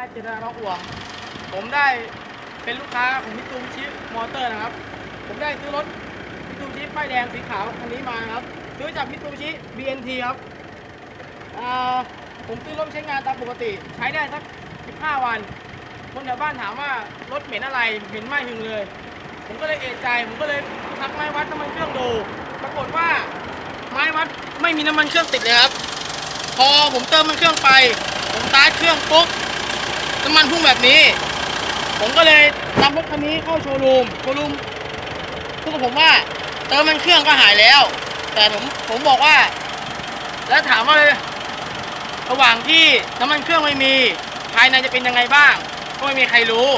ายเจตนาน้องอ่วง ผมได้เป็นลูกค้าของมิตซูบิชิมอเตอร์นะครับ ผมได้ซื้อรถมิตซูบิชิป้ายแดงสีขาวคันนี้มาครับ ซื้อจากมิตซูบิชิ BNT ครับอ่าผมซื้อรถใช้งานตามปกติ ใช้ได้สัก 15 วัน คนแถวบ้านถามว่ารถเหม็นอะไรเหม็นไหม้หึงเลย ผมก็เลยเอะใจ ผมก็เลยทักไม้วัดน้ำมันเครื่องดู ปรากฏว่าไม้วัดไม่มีน้ำมันเครื่องติดเลยครับ พอผมเติมมันเครื่องไป ผมสตาร์ทเครื่องปุ๊บ น้ำมันพุ่งแบบนี้ ผมก็เลยนำรถคันนี้เข้าโชว์รูมโชว์รูมพูดกับผมว่าเติมมันเครื่องก็หายแล้ว แต่ผมผมบอกว่า แล้วถามว่าระหว่างที่น้ำมันเครื่องไม่มี ภายในจะเป็นยังไงบ้าง ก็ไม่มีใครรู้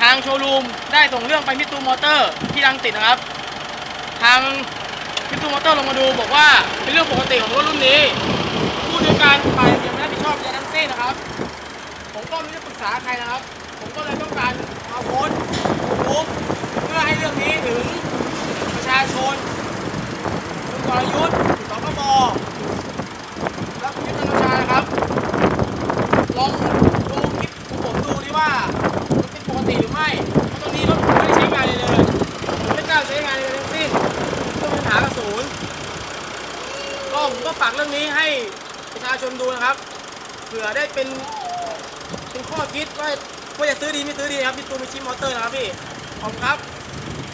ทางโชว์รูมได้ส่งเรื่องไปมิตูมอเตอร์ที่รังสิตนะครับ ทางมิตูมอเตอร์ลงมาดูบอกว่าเป็นเรื่องปกติของรถรุ่นนี้ ไม่ได้ปรึกษาใครนะครับ ผมก็เลยต้องการมาโพสต์เพื่อให้เรื่องนี้ถึงประชาชนคุณกรยุทธ์สคบและคุณยุทธนาชานะครับ ลองดูคลิปของผมดูดิว่ามันเป็นปกติหรือไม่เพราะตอนนี้รถผมไม่ได้ใช้งานเลยเลยผมไม่กล้าใช้งานเลยทั้งสิ้นเพื่อปัญหากระสูนย์ก็ผมก็ฝากเรื่องนี้ให้ประชาชนดูนะครับเผื่อได้เป็น ข้อคิดว่าว่าจะซื้อดีไม่ซื้อดีครับมิตซูมิชิมอเตอร์นะครับพี่ ขอบคุณครับ